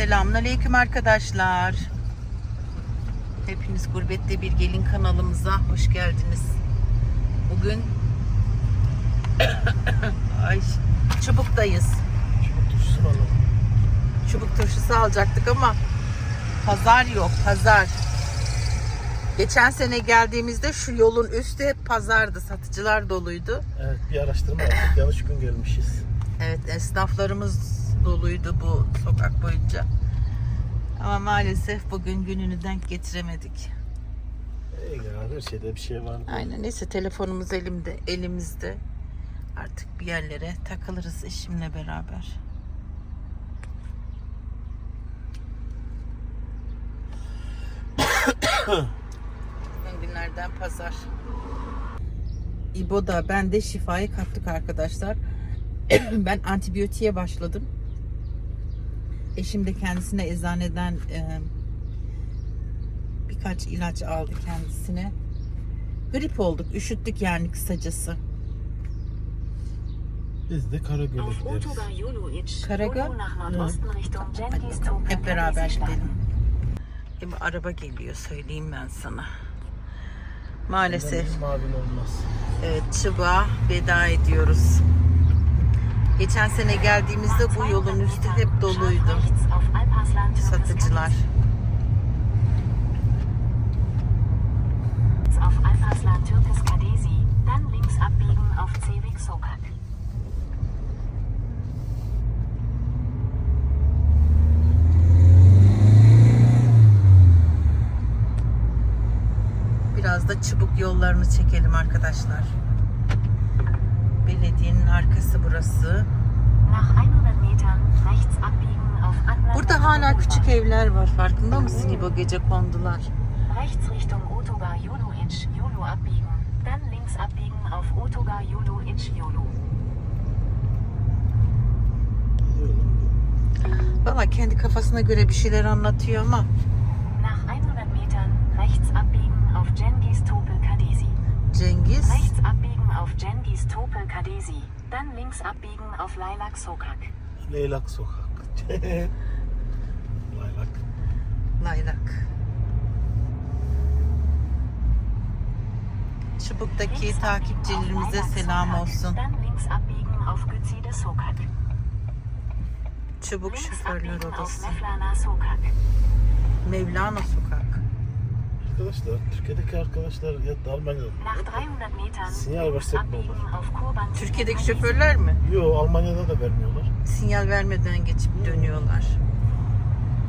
Selamünaleyküm arkadaşlar. Hepiniz Gurbette Bir Gelin kanalımıza hoş geldiniz. Bugün Ay Çubuk'tayız. Çubuk turşusu alalım? Çubuk turşusu alacaktık ama pazar yok, pazar. Geçen sene geldiğimizde şu yolun üstü hep pazardı, satıcılar doluydu. Evet bir araştırma yaptık. Yanlış gün gelmişiz. Evet, esnaflarımız doluydu bu sokak boyunca. Ama maalesef bugün gününü denk getiremedik. İyi ya her şeyde bir şey var. Aynen neyse telefonumuz elimde, elimizde. Artık bir yerlere takılırız eşimle beraber. Bugün günlerden pazar. İbo da ben de şifayı kaptık arkadaşlar. ben antibiyotiğe başladım. Eşim de kendisine eczaneden e, birkaç ilaç aldı kendisine. Grip olduk, üşüttük yani kısacası. Biz de Karagöl'e gideriz. Karagöl? Hep beraber gidelim. Şimdi araba geliyor söyleyeyim ben sana. Maalesef olmaz. evet, Çıba veda ediyoruz. Geçen sene geldiğimizde bu yolun üstü hep doluydu. Satıcılar. Biraz da çubuk yollarını çekelim arkadaşlar. Belediyenin arkası burası. Nach 100 Metern rechts abbiegen auf Adler Burada hala küçük evler var. Farkında mısın İbo? Gece kondular. Rechts Richtung Otogar Julu Inch Julu abbiegen, dann links abbiegen auf Otogar Julu Inch bu. Valla kendi kafasına göre bir şeyler anlatıyor ama Nach 100 Metern rechts abbiegen auf Gengis Topel Kadesi. Cengiz Rechts abbiegen auf Gengis Topel Kadesi. Dann links abbiegen auf Laylak Sokak. Leylak sokak. Laylak. Laylak. Çubuk'taki Links abbiegen takipçilerimize auf Laylak selam Sokak. olsun. Dann links abbiegen auf Güzide Sokak. Çubuk Links Şoförler abbiegen auf Odası. Mevlana Sokak. Mevlana Sokak. Arkadaşlar Türkiye'deki arkadaşlar ya da Almanya'da. Nach 300 Metern Sinyal versek mi olur? Türkiye'deki şoförler mi? Yo Almanya'da da vermiyorlar. Sinyal vermeden geçip dönüyorlar.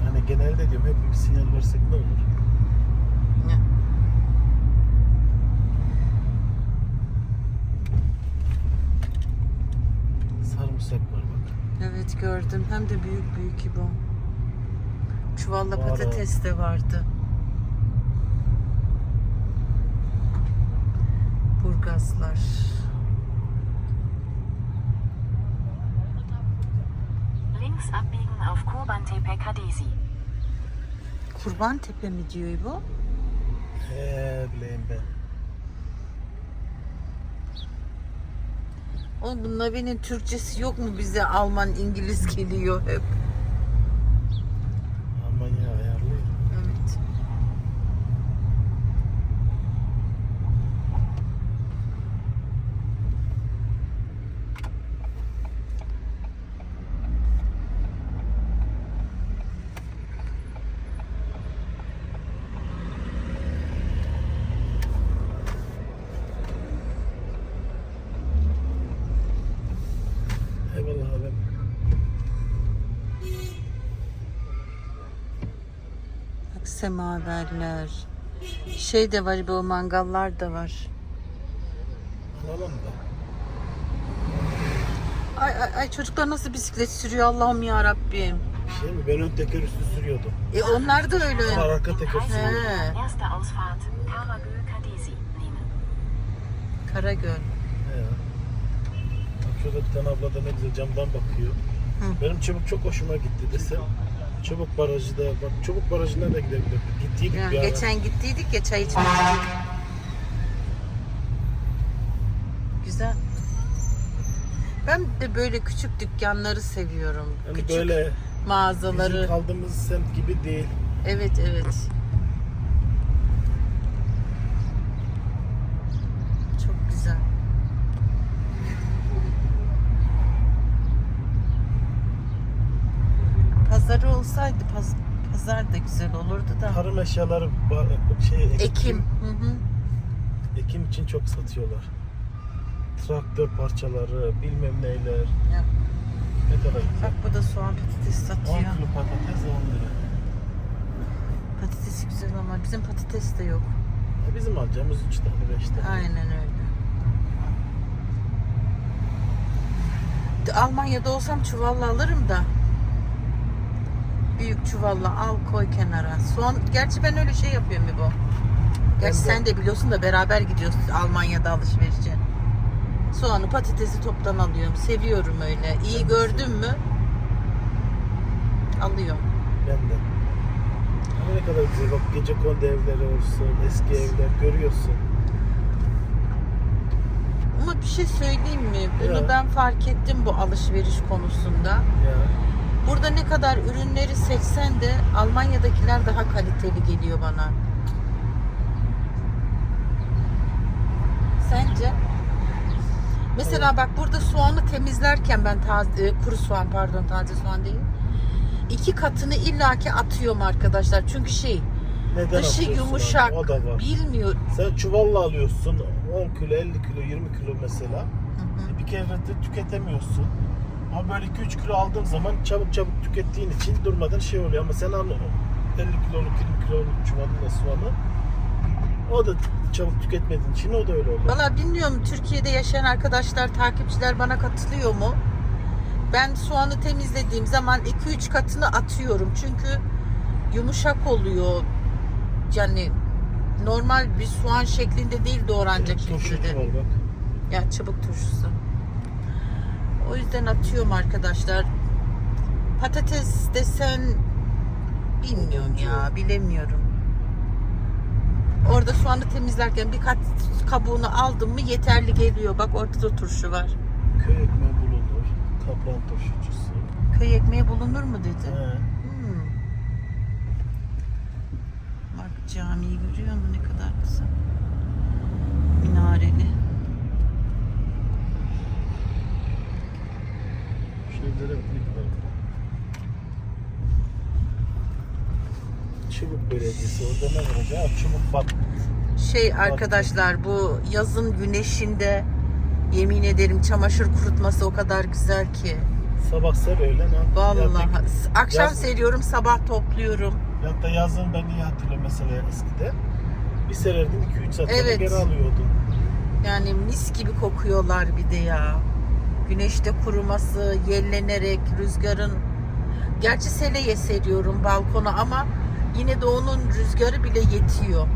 Yani genelde diyorum hep bir sinyal versek ne olur? Ne? Sarımsak var bak. Evet gördüm. Hem de büyük büyük İbo. Çuvalla Var, patates de vardı. Burgazlar. Links abbiegen auf Kurban Tepe Kadesi. Kurban Tepe mi diyor İbo? He bileyim ben. Oğlum bu Navi'nin Türkçesi yok mu bize Alman, İngiliz geliyor hep. Semaverler. Şey de var İbo mangallar da var. Alalım da. Ay, ay, ay çocuklar nasıl bisiklet sürüyor Allah'ım ya Rabbim. Şey mi? Ben ön teker üstü sürüyordum. E onlar da öyle. Var arka teker Ausfahrt, Karagöl Kadesi nehmen. Karagöl. He. Bak şurada bir tane abla da ne güzel camdan bakıyor. Hı. Benim çubuk çok hoşuma gitti desem. Çubuk barajı da bak çubuk barajına da gidebilirdik. Gittiydik Ya, bir ara. geçen gittiydik ya çay içmeye. Güzel. Ben de böyle küçük dükkanları seviyorum. Yani küçük böyle mağazaları. bizim kaldığımız semt gibi değil. Evet evet. Çok güzel. Pazarı olsaydı paz- pazar da güzel olurdu da. Tarım eşyaları şey Ekim. Hı hı. Ekim için çok satıyorlar. Traktör parçaları, bilmem neyler. Ya. Ne kadar güzel. Bak bu da soğan patates 10 satıyor. kilo patates 10 lira. Patatesi güzel ama bizim patates de yok. E bizim alacağımız 3 tane 5 tane. Aynen öyle. De- Almanya'da olsam çuvalla alırım da. Büyük çuvalla al koy kenara. Soğan, gerçi ben öyle şey yapıyorum bu. Gerçi de. sen de biliyorsun da beraber gidiyoruz Almanya'da alışverişe. Soğanı patatesi toptan alıyorum. Seviyorum öyle. İyi Ben gördün mü? Alıyorum. Ben de. Ama ne kadar güzel bak gece kondu evleri olsun, eski evler görüyorsun. Ama bir şey söyleyeyim mi? Bunu Ya. ben fark ettim bu alışveriş konusunda. Ya. Burada ne kadar ürünleri seçsen de Almanya'dakiler daha kaliteli geliyor bana. Sence? Mesela bak burada soğanı temizlerken ben taze, e, kuru soğan pardon taze soğan değil. iki katını illaki atıyorum arkadaşlar. Çünkü şey Neden dışı atıyorsun yumuşak. O da var. Bilmiyorum. Sen çuvalla alıyorsun 10 kilo, 50 kilo, 20 kilo mesela. Hı hı. Bir kere de tüketemiyorsun. Ama böyle 2-3 kilo aldığın zaman çabuk çabuk tükettiğin için durmadan şey oluyor. Ama sen al 50 kiloluk, 20 kiloluk çuvalına soğanı. O da çabuk tüketmediğin için o da öyle oluyor. Valla bilmiyorum Türkiye'de yaşayan arkadaşlar, takipçiler bana katılıyor mu? Ben soğanı temizlediğim zaman 2-3 katını atıyorum. Çünkü yumuşak oluyor. Yani normal bir soğan şeklinde değil doğranacak şekilde. Yani çubuk turşusu. O yüzden atıyorum arkadaşlar. Patates desen bilmiyorum ya bilemiyorum. Orada soğanı temizlerken birkaç kabuğunu aldım mı yeterli geliyor. Bak orada da turşu var. Köy ekmeği bulunur. Kaplan turşucusu. Köy ekmeği bulunur mu dedi. He. Hmm. Bak camiyi görüyor musun ne kadar güzel. Minareli. Şeylere bak ne kadar Çubuk Belediyesi orada ne var acaba? Çubuk bak. Şey arkadaşlar bu yazın güneşinde yemin ederim çamaşır kurutması o kadar güzel ki. Sabah ser öğlen ha. Vallahi akşam yaz- seriyorum sabah topluyorum. ya da yazın ben iyi hatırlıyorum mesela eskide. Bir sererdin 2-3 saat sonra Evet. geri alıyordun. Yani mis gibi kokuyorlar bir de ya. Güneşte kuruması, yellenerek rüzgarın Gerçi seleye seriyorum balkona ama yine de onun rüzgarı bile yetiyor.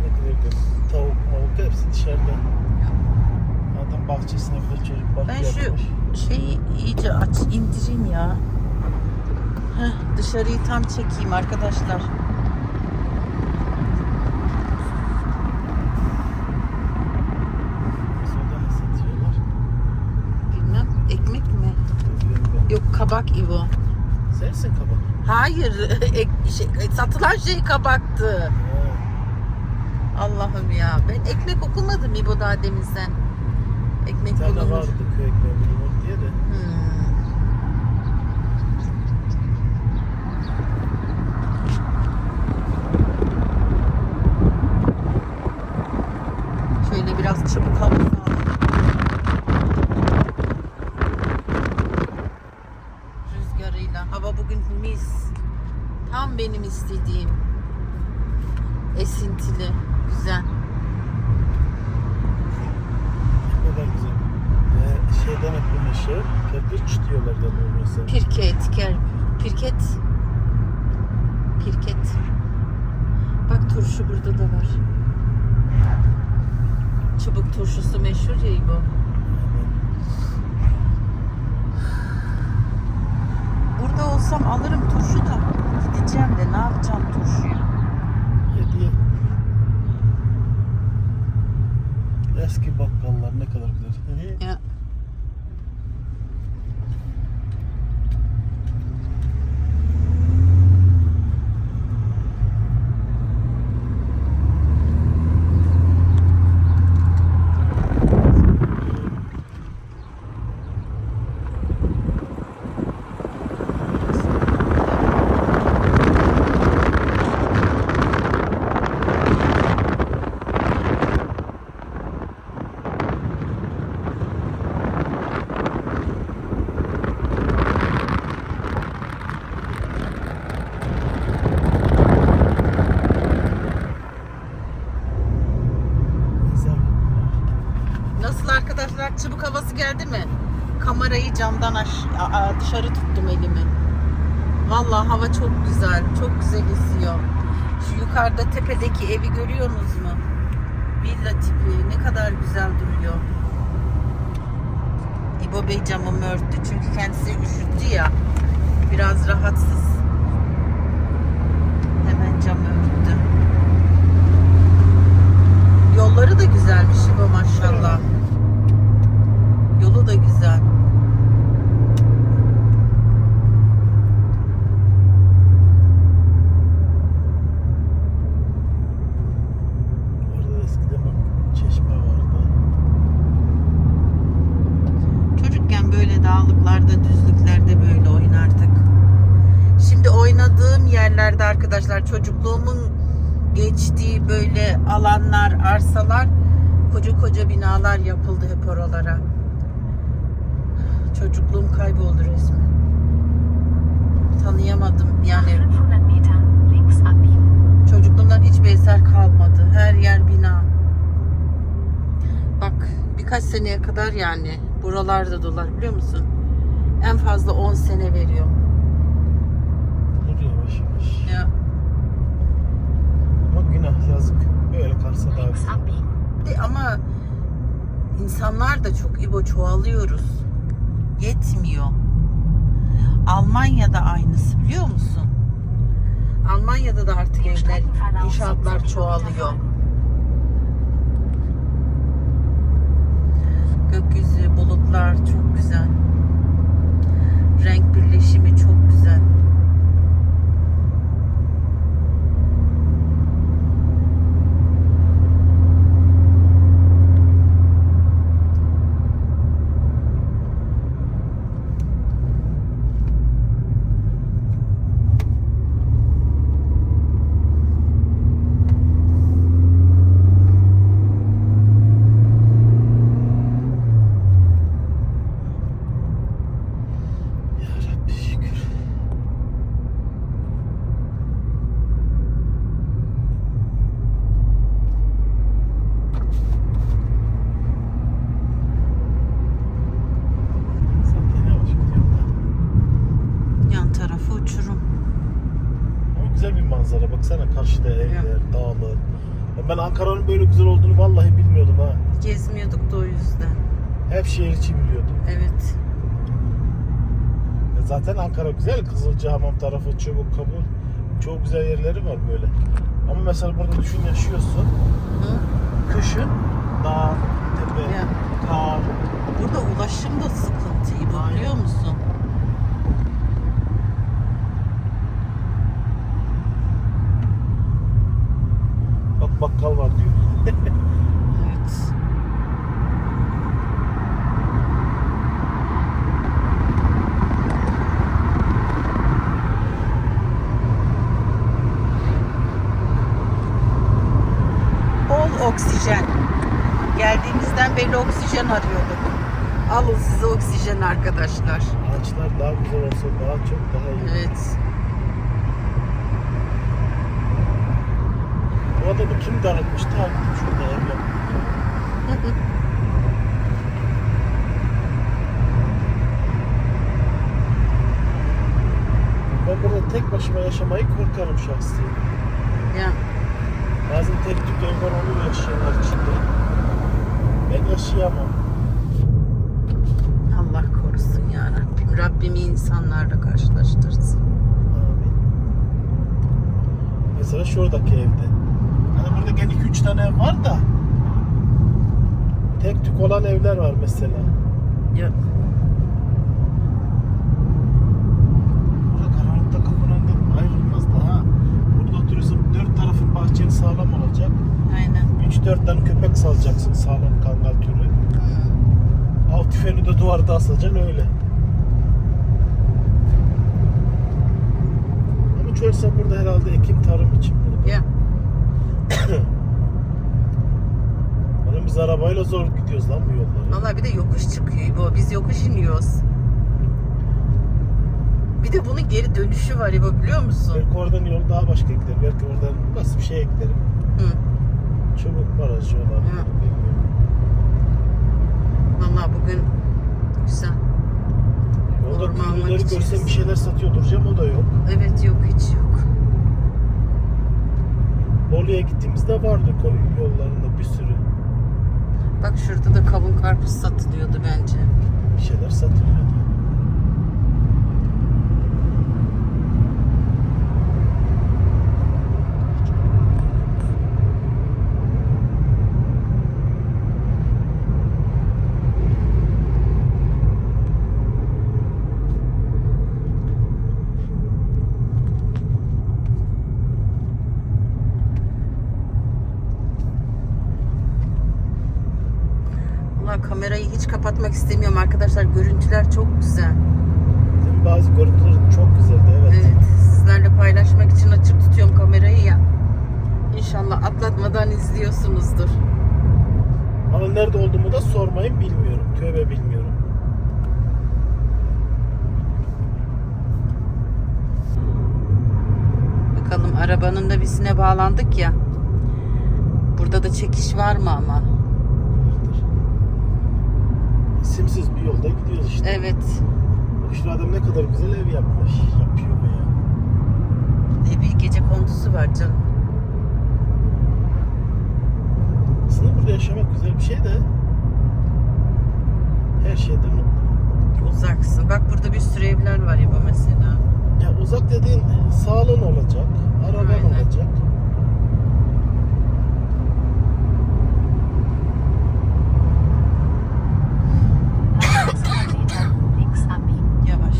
Ne diyordun? Tavuk, mavuk hepsi dışarıda. Adam bahçesine bile çocuk parkı Ben şu yapmış. şeyi iyice aç indireyim ya. Heh, dışarıyı tam çekeyim arkadaşlar. Soda ne satıyorlar? Bilmem ekmek mi? Yok kabak İvo. ben. Sensin kabak. Hayır ek, şey, satılan şey kabaktı. Allah'ım ya. Ben ekmek okumadım İbo daha demin sen. Ekmek tane bulunur. vardı köy ekmeği bulunur diye de. Hmm. Şöyle biraz çabuk havlu alalım. Rüzgarıyla. Hava bugün mis. Tam benim istediğim. Esintili. Güzel. Ne kadar güzel. Ee, şeyden yapılmış şey. Kırpıç diyorlar ya bu mesela. Pirket, ker, pirket. Pirket. Bak turşu burada da var. Çubuk turşusu meşhur ya bu. Burada olsam alırım turşu da. Gideceğim de ne yapacağım turşuyu? Hediye. Eski bakkallar ne kadar güzel. Ya. Geldi mi? Kamerayı camdan aş dışarı tuttum elimi. Vallahi hava çok güzel. Çok güzel esiyor. Şu yukarıda tepedeki evi görüyorsunuz mu? Villa tipi. Ne kadar güzel duruyor. İbo Bey camımı örttü çünkü kendisi üşüttü ya. Biraz rahatsız. Hemen camı örttü. Yolları da güzelmiş İbo maşallah. Yolu da güzel. Orada eskiden bak çeşme vardı. Çocukken böyle dağlıklarda, düzlüklerde böyle oynardık. Şimdi oynadığım yerlerde arkadaşlar çocukluğumun geçtiği böyle alanlar, arsalar, koca koca binalar yapıldı hep oralara. Çocukluğum kayboldu resmen. Tanıyamadım Nach yani 500 Metern links abbiegen. Çocukluğumdan hiçbir eser kalmadı. Her yer bina. Bak birkaç seneye kadar yani buralarda dolar biliyor musun? En fazla 10 sene veriyor. Dur yavaş yavaş. Ya. Ama günah yazık. Böyle kalsa daha güzel. De ama insanlar da çok ibo çoğalıyoruz. Yetmiyor. Almanya'da aynısı biliyor musun? Almanya'da da artık evler, inşaatlar 17 çoğalıyor. Gökyüzü, bulutlar çok güzel. Renk birleşimi çok güzel. Ya Rabbi şükür. Zaten yavaş gidiyorum da. Yan tarafı uçurum. Ama güzel bir manzara. Baksana karşıda evler, Ya. dağlar. Ya Ben Ankara'nın böyle güzel olduğunu vallahi bilmiyordum ha. Gezmiyorduk da o yüzden. Hep şehir için biliyordum. Evet. Ya Zaten Ankara Kızılcahamam tarafı, Çubuk, Kabul. Çok güzel yerleri var böyle. Ama mesela burada düşün yaşıyorsun. Hı? Kışın dağ, tepe, Ya. kar. Burada ulaşım da sıkıntı İbo, biliyor musun? Bak bakkal var diyor. Evet. Bol oksijen. Geldiğimizden beri oksijen arıyorduk. Alın size oksijen arkadaşlar. Ağaçlar daha güzel olsa daha çok daha iyi. Evet. Bu adamı kim daraltmış? Ta gidip şurada ev yapmış. Ben tek başıma yaşamayı korkarım şahsi. Ya. Bazen tek tük var oluyor yaşayanlar içinde. Ben yaşayamam. Allah korusun ya Rabbim. Rabbim iyi insanlarla karşılaştırsın. Amin. Mesela şuradaki evde. Hani burada gene 2-3 tane ev var da tek tük olan evler var mesela. Ya. Burada karanlıkta kapının önünden ayrılmaz da ha. Burada oturuyorsun dört tarafın bahçeni sağlam olacak. Aynen. 3-4 tane köpek salacaksın sağlam kangal türü. Alt tüfeğini de duvarda asacaksın öyle. Ama çölse burada herhalde ekim tarım için burada. Ya. Oğlum biz arabayla zor gidiyoruz lan bu yolları. Vallahi bir de yokuş çıkıyor İbo. Biz yokuş iniyoruz. Bir de bunun geri dönüşü var İbo biliyor musun? Belki oradan yol daha başka gider. Belki oradan nasıl bir şey eklerim. Hı. Çubuk barajı olan. Hı. Bilmiyorum. Vallahi bugün güzel. Orada Orman köylüleri var görsem içerisi. bir şeyler satıyor duracağım o da yok. Evet yok hiç yok. Bolu'ya gittiğimizde vardı koy yollarında bir sürü Bak şurada da kavun karpuz satılıyordu bence. bir şeyler satılıyordu. Ulan kamerayı hiç kapatmak istemiyorum arkadaşlar. Görüntüler çok güzel. Bazı görüntüler çok güzeldi evet. Evet, sizlerle paylaşmak için açık tutuyorum kamerayı ya. İnşallah atlatmadan izliyorsunuzdur. Ama nerede olduğumu da sormayın bilmiyorum. Tövbe bilmiyorum. Bakalım arabanın da bisine bağlandık ya. Burada da çekiş var mı ama? İsimsiz bir yolda gidiyoruz işte. Evet. Bak şu adam ne kadar güzel ev yapmış. Yapıyor be ya. Ne bir gece kondusu var canım. Aslında burada yaşamak güzel bir şey de her şeyden Uzaksın. Bak burada bir sürü evler var ya bu mesela. ya uzak dediğin sağlığın olacak. Noch 200 Meter links abbiegen. Yavaş.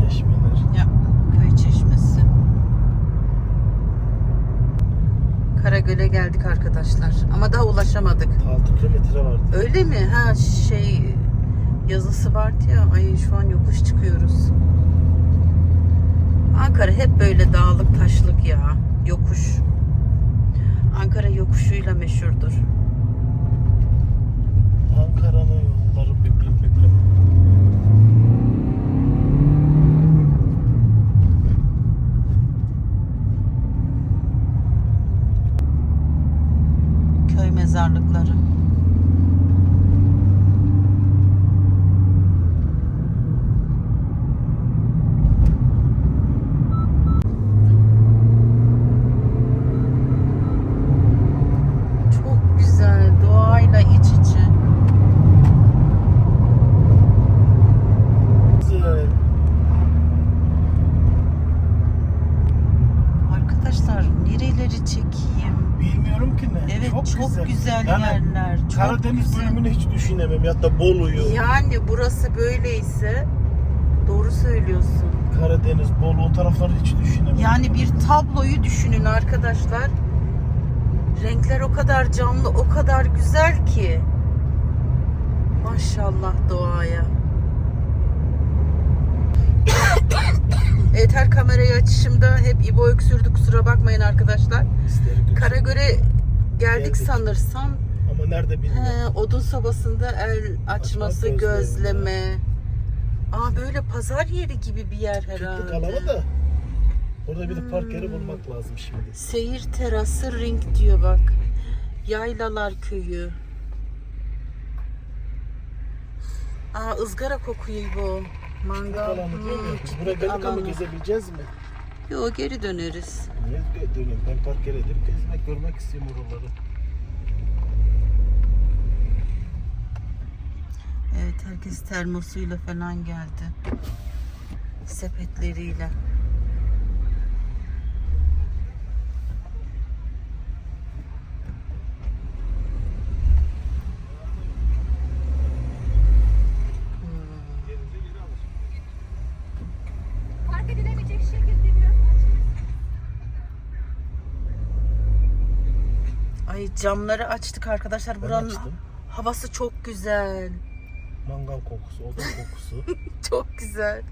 Çeşmeler. Ya köy çeşmesi. Karagöl'e geldik arkadaşlar. Ama daha ulaşamadık. 6 kilometre vardı. Öyle mi? Ha şey yazısı vardı ya. Ay şu an yokuş çıkıyoruz. Ankara hep böyle dağlık taşlık ya. Yokuş. Ankara yokuşuyla meşhurdur. Ankara'nın yolları büklüm büklüm. Köy mezarlıkları. Çok güzel. Doğayla iç içe. Güzel. Arkadaşlar nereleri çekeyim? Bilmiyorum ki ne. Evet çok, güzel, Yani yerler. Çok Karadeniz bölümünü hiç düşünemem. Ya da Bolu'yu. Yani burası böyleyse doğru söylüyorsun. Karadeniz, Bolu o tarafları hiç düşünemem. Yani bir tabloyu düşünün arkadaşlar. Renkler o kadar canlı, o kadar güzel ki. Maşallah doğaya. evet her kamerayı açışımda hep İbo öksürdü kusura bakmayın arkadaşlar. İsterim Karagöl'e geldik, Geldik. sanırsam. Ama nerede bilmiyorum. He, odun sobasında el açması, Açma, gözleme. gözleme. Aa böyle pazar yeri gibi bir yer herhalde. alanı da. Orada bir de park yeri bulmak lazım şimdi. Seyir terası ring diyor bak. Yaylalar köyü. Aa ızgara kokuyor bu. Mangal. alanı değil Hmm, mi? piknik Buraya geldik ama alanı. gezebileceğiz mi? Yo geri döneriz. Niye dönüyorum? Ben park yeri edip gezmek, görmek istiyorum oraları. Evet herkes termosuyla falan geldi. Sepetleriyle. Ay camları açtık arkadaşlar. Ben Buranın açtım. havası çok güzel. Mangal kokusu, odun kokusu. Çok güzel.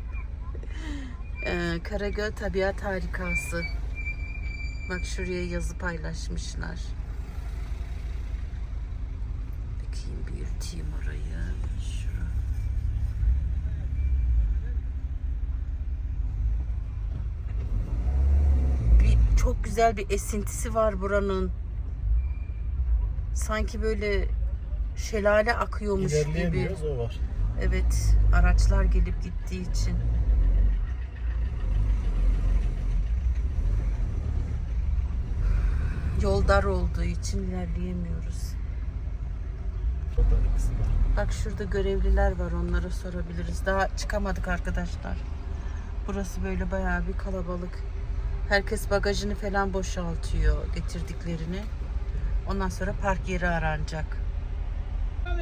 Ee, Karagöl Tabiat Harikası. Bak şuraya yazı paylaşmışlar. Bakayım bir yürüteyim orayı. Şura. Bir, çok güzel bir esintisi var buranın. Sanki böyle şelale akıyormuş gibi. O var. Evet, araçlar gelip gittiği için. Yol dar olduğu için ilerleyemiyoruz. Bak şurada görevliler var onlara sorabiliriz. Daha çıkamadık arkadaşlar. Burası böyle bayağı bir kalabalık. Herkes bagajını falan boşaltıyor getirdiklerini. Ondan sonra park yeri aranacak.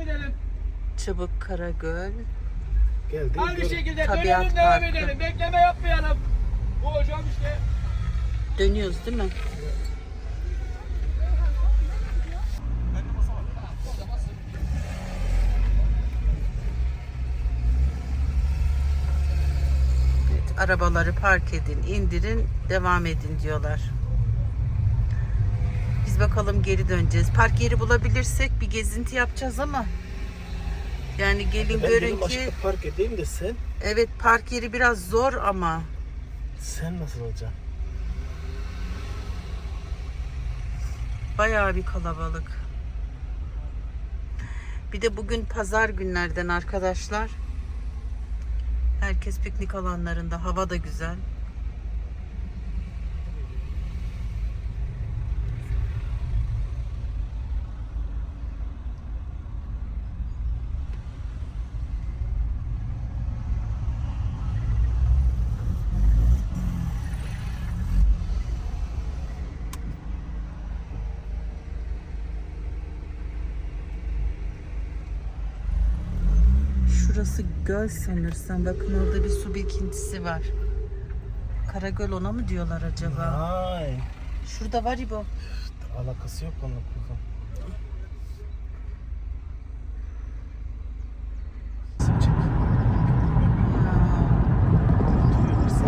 Edelim. Çubuk Karagöl. Geldi. Aynı şekilde Tabiat dönelim devam Parkı. edelim. Bekleme yapmayalım. Bu hocam işte. Dönüyoruz değil mi? Evet, arabaları park edin, indirin, devam edin diyorlar. Bakalım geri döneceğiz. Park yeri bulabilirsek bir gezinti yapacağız ama yani gelin Ben görün ki başka park edeyim de sen evet park yeri biraz zor ama sen nasıl olacaksın? Bayağı bir kalabalık. Bir de bugün pazar günlerden arkadaşlar. Herkes piknik alanlarında. Hava da güzel. Göl sanırsam. Bakın orada bir su birikintisi var. Karagöl ona mı diyorlar acaba? Ay. Şurada var İbo. Alakası yok onunla kuzum.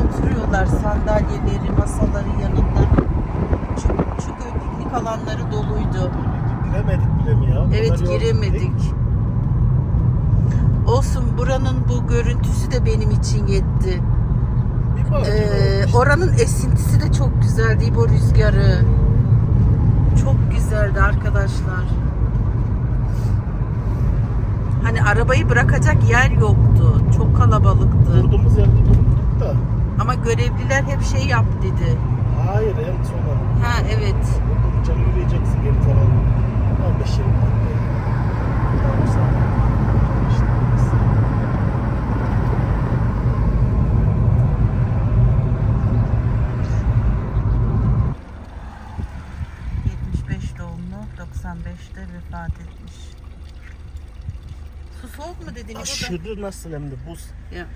Oturuyorlar sandalyeleri, masaları yanında. Çünkü, çünkü piknik alanları doluydu. Giremedik bile mi ya? Evet giremedik. gittik. Olsun buranın bu görüntüsü de benim için yetti. Ee, oranın esintisi de çok güzeldi İbo rüzgarı. Çok güzeldi arkadaşlar. Hani arabayı bırakacak yer yoktu. Çok kalabalıktı. Durduğumuz yerde durduk da. Ama görevliler hep şey yap dedi. Hayır en son Ha evet. Durunca yürüyeceksin geri tarafa. 15 20 dakika. Sağ ol. İşte burası. ...75 doğumlu, 95'te vefat etmiş. Su soğuk mu dedin? Aşırı nasıl hem de buz. Ya.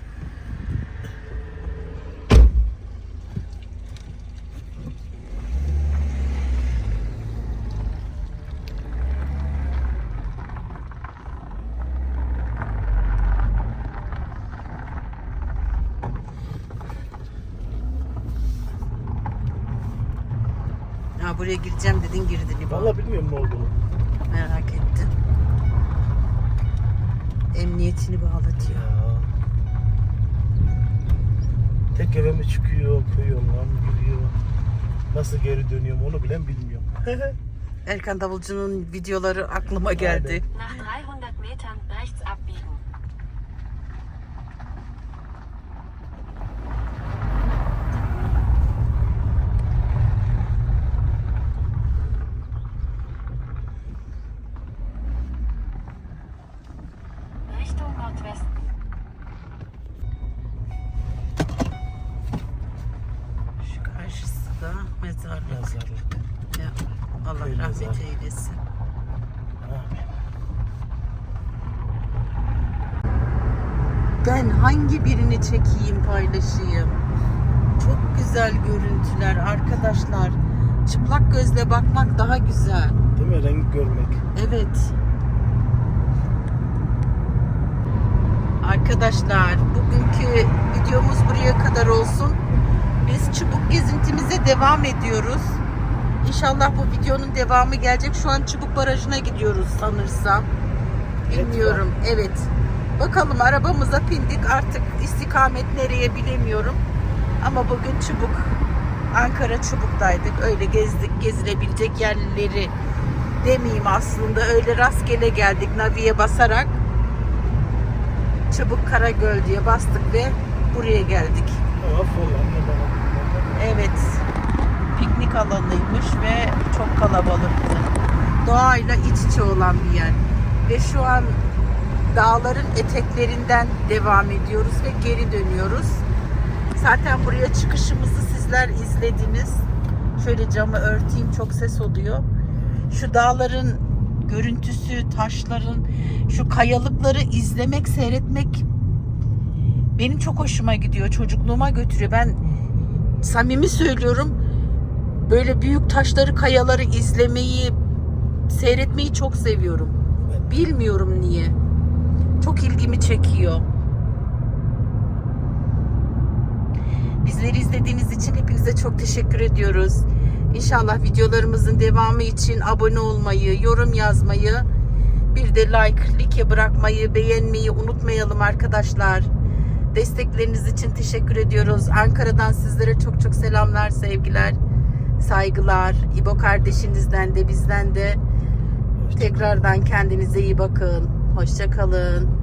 Buraya gireceğim dedin girdin. Valla bilmiyorum ne olduğunu. Merak ettim. Emniyetini bağlatıyor. Ya. Tek eve mi çıkıyor, yoluna mı giriyor? Nasıl geri dönüyorum onu bilen bilmiyorum. Erkan Davulcu'nun videoları aklıma geldi. Nach 300 Metern rechts abbiegen. Richtung Nordwesten. Şu karşısı da mezarlık. Mezarlık. Ya, Allah Köy rahmet mezarı. eylesin. Amin. Ben hangi birini çekeyim paylaşayım? Çok güzel görüntüler arkadaşlar. Çıplak gözle bakmak daha güzel. Değil mi? Renk görmek. Evet. Arkadaşlar bugünkü videomuz buraya kadar olsun. Biz çubuk gezintimize devam ediyoruz. İnşallah bu videonun devamı gelecek. Şu an Çubuk Barajı'na gidiyoruz sanırsam. Bilmiyorum. Evet. Bakalım arabamıza bindik. Artık istikamet nereye bilemiyorum. Ama bugün Çubuk Ankara Çubuk'taydık. Öyle gezdik. Gezilebilecek yerleri demeyeyim aslında. Öyle rastgele geldik Navi'ye basarak. Çubuk Karagöl diye bastık ve buraya geldik. Evet. Piknik alanıymış ve çok kalabalıktı. Doğayla iç içe olan bir yer. Ve şu an dağların eteklerinden devam ediyoruz ve geri dönüyoruz. Zaten buraya çıkışımızı sizler izlediniz. Şöyle camı örteyim çok ses oluyor. Şu dağların görüntüsü, taşların, şu kayalıkları izlemek, seyretmek benim çok hoşuma gidiyor. Çocukluğuma götürüyor. Ben samimi söylüyorum. Böyle büyük taşları, kayaları izlemeyi, seyretmeyi çok seviyorum. Bilmiyorum niye. Çok ilgimi çekiyor. Bizleri izlediğiniz için hepinize çok teşekkür ediyoruz. İnşallah videolarımızın devamı için abone olmayı, yorum yazmayı, bir de like, like bırakmayı, beğenmeyi unutmayalım arkadaşlar. Destekleriniz için teşekkür ediyoruz. Ankara'dan sizlere çok çok selamlar, sevgiler, saygılar. İbo kardeşinizden de bizden de tekrardan kendinize iyi bakın. Hoşça kalın.